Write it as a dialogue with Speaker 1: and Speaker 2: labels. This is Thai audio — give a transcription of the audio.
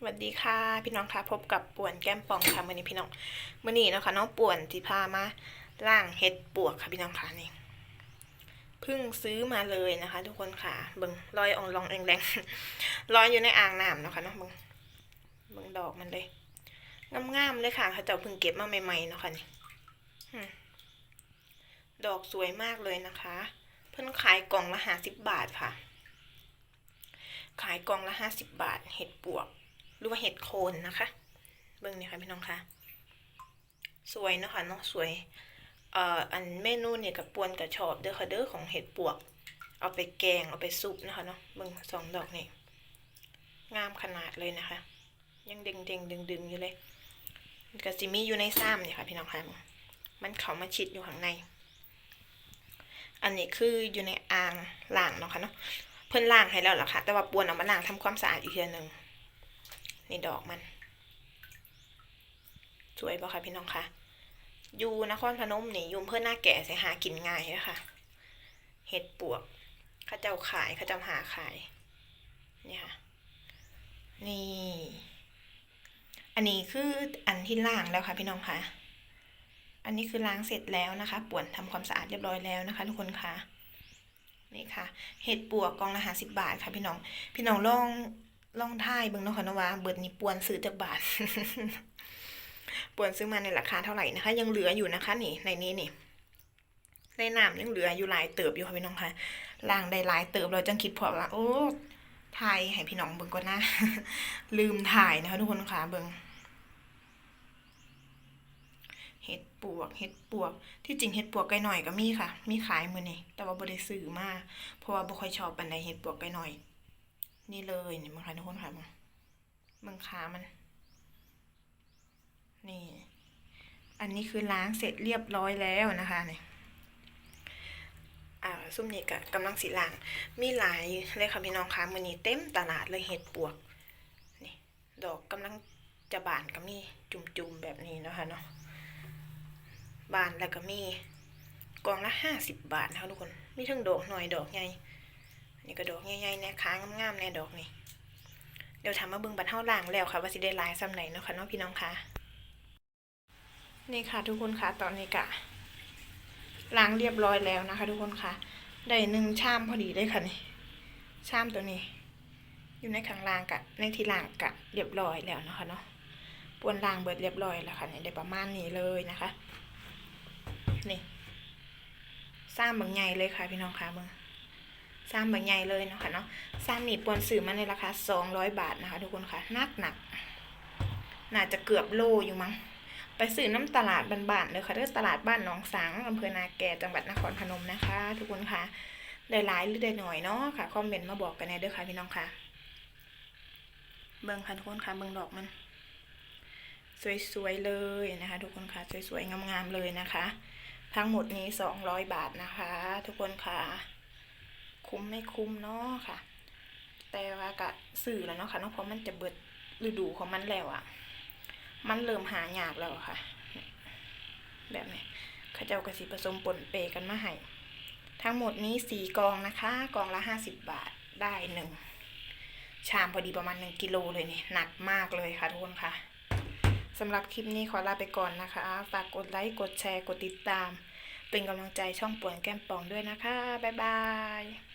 Speaker 1: สวัสดีค่ะพี่น้องค่ะพบกับป่วนแก้มป่องค่ะมื่อนี้พี่น้องมื่อนี้นะคะน้องป่วนที่พามาล่างเห็ดปวกค่ะพี่น้องค่ะนี่เพิ่งซื้อมาเลยนะคะ ทุกคนค่ะเบิ่งลอยอองลองแรงๆลอยอยู่ในอ่างน้ำนะคะเนาะเบิ่งเบิ่งดอกมันเลยงามๆเลยค่ะเขาเจ้าเพิ่งเก็บมาใหม่ๆเนาะค่ะนี่ดอกสวยมากเลยนะคะ เพิ่นขายกล่องละห้าสิบบาทค่ะ ขายกล่องละห้าสิบบาท เห็ดปวก หรือว่าเห็ดโคนนะคะ เบิ่งนี่ค่ะพี่น้องคะสวยนะคะเนาะสวยเอ่ออันเมนูเนี่ยกับปวนกับชอบเด้อค่ะเด้อของเห็ดปวก เอาไปแกงเอาไปซุปนะคะเนาะเบิ่งสองดอกนี่งามขนาดเลยนะคะ ยังเด้งเด้งดึงดึงๆอยู่เลยมันก็สิมีอยู่ในซ้ำเนี่ยค่ะพี่น้องคะมันเขามาชิดอยู่ข้างใน อันนี้คืออยู่ในอ่างล้างเนาะค่ะเนาะเพิ่นล้างให้แล้วล่ะค่ะแต่ว่าปวนเอามาล้างทำความสะอาดอีกทีหนึง นี่ดอกมัน สวยป่ะคะพี่น้องคะยูนครพนมนี่ยุมเพื่อหน้าแก่ใส่หากินง่ายนะคะเห็ดปวกเข้าเจ้าขายเข้าเจ้าหาขายนี่ค่ะนี่ อันนี้คืออันที่ล้างแล้วค่ะพี่น้องคะอันนี้คือล้างเสร็จแล้วนะคะ ป่วนทำความสะอาดเรียบร้อยแล้วนะคะ ทุกคนคะนี่ค่ะ เห็ดปวกกองละห้าสิบบาทค่ะพี่น้อง พี่น้องลอง ลองท่ายเบิ่งเนาะค่ะนะว่าเบิดนี่ปวนซื้อจากบาทปวนซื้อมาในราคาเท่าไหร่นะคะ ยังเหลืออยู่นะคะนี่ในนี้นี่ในน้ำยังเหลืออยู่หลายเติบอยู่ค่ะพี่น้องค่ะล่างได้หลายเติบเราจังคิดพอว่าโอ้ถ่ายให้พี่น้องเบิ่งก่อนนะ ลืมถ่ายนะคะทุกคนค่ะเบิ่งเห็ดปวกเห็ดปวก ที่จริงเห็ดปวกไก่หน่อยก็มีค่ะ มีขายมือนี้แต่ว่าบ่ได้ซื้อมาเพราะว่าบ่ค่อยชอบปานใดเห็ดปวกไก่หน่อย นี่เลยนี่มึงค่ะทุกคนค่ะมึงมึงขามัน นี่ อันนี้คือล้างเสร็จเรียบร้อยแล้วนะคะนี่อ่าซุ่มนี่กะกำลังสีล้าง มีหลายเลยค่ะพี่น้องค่ะมือนี้เต็มตลาดเลยเห็ดปวกนี่ดอกกำลังจะบานก็มีจุ่มๆแบบนี้นะคะเนาะบานแล้วก็มีกล่องละห้าสิบบาทนะคะทุกคน มีทั้งดอกหน่อยดอกใหญ่ นี่ก็ดอกใหญ่ๆแน่ค้างามๆแน่ดอกนี่เดี๋ยวทำมาเบิ่งบัตรเท่าล่างแล้วค่ะว่าสิได้ลายซ้ำไหนเนาะค่ะน้องพี่น้องค่ะนี่ค่ะทุกคนค่ะตอนนี้กะล้างเรียบร้อยแล้วนะคะ ทุกคนค่ะ ได้หนึ่งชามพอดีเลยค่ะนี่ชามตัวนี้ อยู่ในข้างล่างกะในที่ล่างกะเรียบร้อยแล้วนะคะเนาะปวนล่างเบิดเรียบร้อยแล้วค่ะนี่ได้ประมาณนี้เลยนะคะ นี่ซ้ำบางใหญ่เลยค่ะพี่น้องค่ะเบิ่ง ซ้ำแบบใหญ่เลยเนาะคะเนาะซ้ำนี่ปวนสื่อมาในราคาสองร้อยบาทนะคะ ทุกคนค่ะนักหนักน่าจะเกือบโลอยู่มั้งไปซื้อน้ำตลาดบ้านๆเลยค่ะเรื่องตลาดบ้านหนองสังอำเภอนาแกจังหวัดนครพนมนะคะ ทุกคนค่ะได้หลายหรือได้หน่อยเนาะค่ะคอมเมนต์มาบอกกันแน่เด้อค่ะพี่น้องค่ะ เบิ่งค่ะทุกคนค่ะเบิ่งดอกมัน สวยๆเลยนะคะ ทุกคนค่ะสวยๆงามๆเลยนะคะ ทั้งหมดนี้สองร้อยบาทนะคะ ทุกคนค่ะ คุ้มไม่คุ้มเนาะค่ะ แต่ว่ากะสื่อแล้วเนาะค่ะเนาะเพราะมันจะเบิดฤดูของมันแล้วอะ่ะ มันเริ่มหายากแล้วค่ะ แบบนี้เขาเจ้ากระสีผสมปนเปกันมาให้ทั้งหมดนี้สี่กองนะคะ กองละห้าสิบบาทได้หนึ่งชามพอดีประมาณหนึ่งกิโลเลยเนี่ยหนักมากเลยค่ะทุกคนค่ะสำหรับคลิปนี้ขอลาไปก่อนนะคะ ฝากกดไลค์ กดแชร์ กดติดตาม เป็นกำลังใจช่องป่วนแก้มป่องด้วยนะคะ บ๊ายบาย